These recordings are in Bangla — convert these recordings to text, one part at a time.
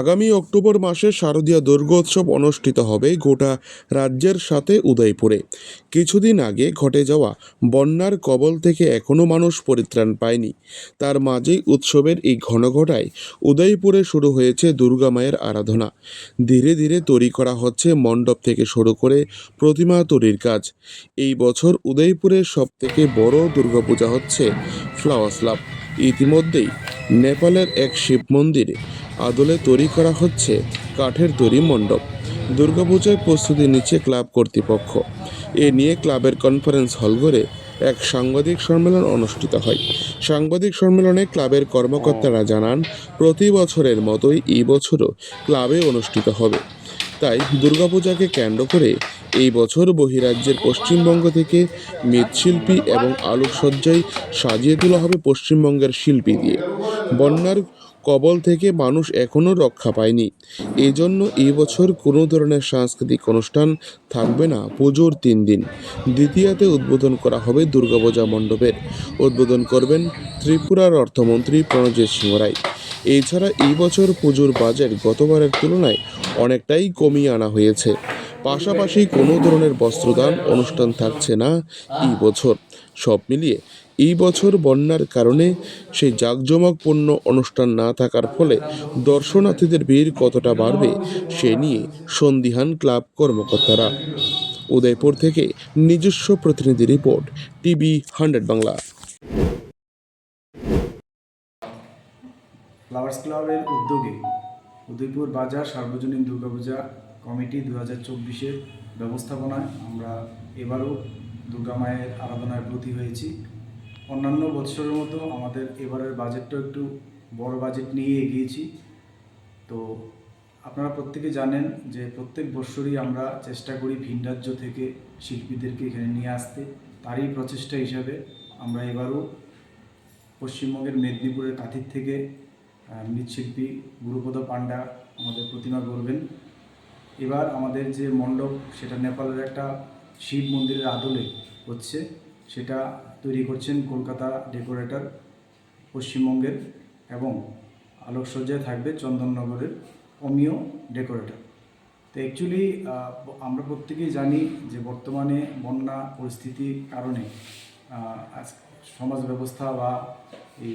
আগামী অক্টোবর মাসে শারদীয় দুর্গোৎসব অনুষ্ঠিত হবে গোটা রাজ্যের সাথে উদয়পুরে। কিছুদিন আগে ঘটে যাওয়া বন্যার কবল থেকে এখনও মানুষ পরিত্রাণ পায়নি। তার মাঝেই উৎসবের এই ঘনঘটায় উদয়পুরে শুরু হয়েছে দুর্গা মায়ের আরাধনা। ধীরে ধীরে তৈরি করা হচ্ছে মণ্ডপ থেকে শুরু করে প্রতিমা তৈরির কাজ। এই বছর উদয়পুরের সবথেকে বড় দুর্গাপূজা হচ্ছে ফ্লাওয়ার লাভ। ইতিমধ্যেই নেপালের এক শিব মন্দিরে আদলে তৈরি করা হচ্ছে কাঠের তৈরি মণ্ডপ। দুর্গাপূজায় প্রস্তুতি নিচ্ছে ক্লাব কর্তৃপক্ষ। এ নিয়ে ক্লাবের কনফারেন্স হল ঘরে এক সাংবাদিক সম্মেলন অনুষ্ঠিত হয়। সাংবাদিক সম্মেলনে ক্লাবের কর্মকর্তারা জানান, প্রতি বছরের মতোই এই বছরও ক্লাবে অনুষ্ঠিত হবে। তাই দুর্গাপূজাকে কেন্দ্র করে এই বছর বহিরাজ্যের পশ্চিমবঙ্গ থেকে মৃৎশিল্পী এবং আলোকসজ্জায় সাজিয়ে তোলা হবে পশ্চিমবঙ্গের শিল্পী দিয়ে। বন্যার কবল থেকে মানুষ এখনও রক্ষা পায়নি। এই জন্য এই বছর কোনো ধরনের সাংস্কৃতিক অনুষ্ঠান থাকবে না, পুজোর তিন দিন। দ্বিতীয়াতে উদ্বোধন করা হবে দুর্গাপূজা মণ্ডপের। উদ্বোধন করবেন ত্রিপুরার অর্থমন্ত্রী প্রণজিৎ সিংহ রায়। এছাড়া এই বছর পুজোর বাজেট গতবারের তুলনায় অনেকটাই কমিয়ে আনা হয়েছে। পাশাপাশি কোনো ধরনের বস্ত্রদান অনুষ্ঠান থাকছে না এই বছর। সব মিলিয়ে এই বছর বন্যার কারণে সেই জাঁকজমকপূর্ণ অনুষ্ঠান না থাকার ফলে দর্শনার্থীদের ভিড় কতটা বাড়বে সে নিয়ে সন্দিহান ক্লাব কর্মকর্তারা। উদয়পুর থেকে নিজস্ব প্রতিনিধি report, TV hundred Bangla. Flowers ক্লাবের উদ্যোগে উদয়পুর বাজার সার্বজনীন দুর্গাপূজা কমিটি দু হাজার চব্বিশের ব্যবস্থাপনায় আমরা এবারও দুর্গা মায়ের আরাধনায় ব্রতী হয়েছি। অন্যান্য বছরের মতো আমাদের এবারের বাজেটটা একটু বড় বাজেট নিয়ে এগিয়েছি। তো আপনারা প্রত্যেকে জানেন যে প্রত্যেক বৎসরই আমরা চেষ্টা করি ভিন রাজ্য থেকে শিল্পীদেরকে এখানে নিয়ে আসতে। তারই প্রচেষ্টা হিসাবে আমরা এবারও পশ্চিমবঙ্গের মেদিনীপুরের কাঁথির থেকে মৃৎশিল্পী গুরুপদ পান্ডা আমাদের প্রতিমা গড়বেন। এবার আমাদের যে মণ্ডপ, সেটা নেপালের একটা শিব মন্দিরের আদলে হচ্ছে। সেটা তৈরি করছেন কলকাতা ডেকোরেটর পশ্চিমবঙ্গের এবং আলোকসজ্জায় থাকবে চন্দননগরের অমিয় ডেকোরেটর। তো অ্যাকচুয়ালি আমরা প্রত্যেকেই জানি যে বর্তমানে বন্যা পরিস্থিতির কারণে সমাজ ব্যবস্থা বা এই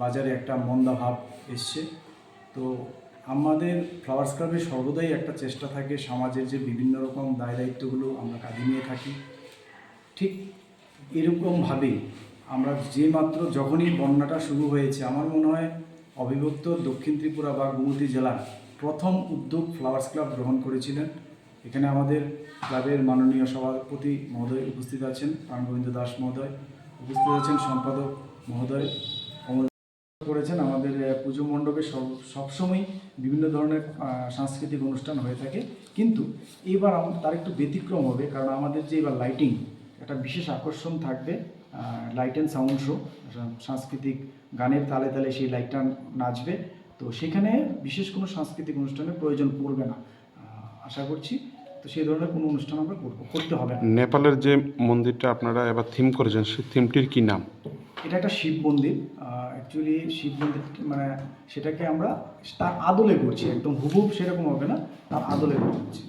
বাজারে একটা মন্দা ভাব এসছে। তো আমাদের ফ্লাওয়ার্স ক্লাবের সর্বদাই একটা চেষ্টা থাকে সমাজের যে বিভিন্ন রকম দায় দায়িত্বগুলো আমরা কাঁধে নিয়ে থাকি। ঠিক এরকমভাবেই আমরা যে মাত্র যখনই বন্যাটা শুরু হয়েছে, আমার মনে হয় অবিভক্ত দক্ষিণ ত্রিপুরা বা গুমতি জেলার প্রথম উদ্যোগ ফ্লাওয়ার্স ক্লাব গ্রহণ করেছিলেন। এখানে আমাদের ক্লাবের মাননীয় সভাপতি মহোদয় উপস্থিত আছেন, প্রাণগোবিন্দ দাস মহোদয় উপস্থিত আছেন, সম্পাদক মহোদয়। করেছেন। আমাদের পুজো মণ্ডপে সবসময় বিভিন্ন ধরনের সাংস্কৃতিক অনুষ্ঠান হয়ে থাকে। কিন্তু এবার তার একটু ব্যতিক্রম হবে, কারণ আমাদের যে এবার লাইটিং একটা বিশেষ আকর্ষণ থাকবে লাইট অ্যান্ড সাউন্ড শো সাংস্কৃতিক গানের তালে তালে সেই লাইটটা নাচবে। তো সেখানে বিশেষ কোনো সাংস্কৃতিক অনুষ্ঠানের প্রয়োজন পড়বে না। আশা করছি, তো সেই ধরনের কোনো অনুষ্ঠান আমরা করতে হবে নেপালের যে মন্দিরটা আপনারা এবার থিম করেছেন, সেই থিমটির কী নাম? এটা একটা শিব মন্দির অ্যাকচুয়ালি শিব মন্দির মানে সেটাকে আমরা তার আদলে করছি, একদম হুবুব সেরকম হবে না, তার আদলে করছি।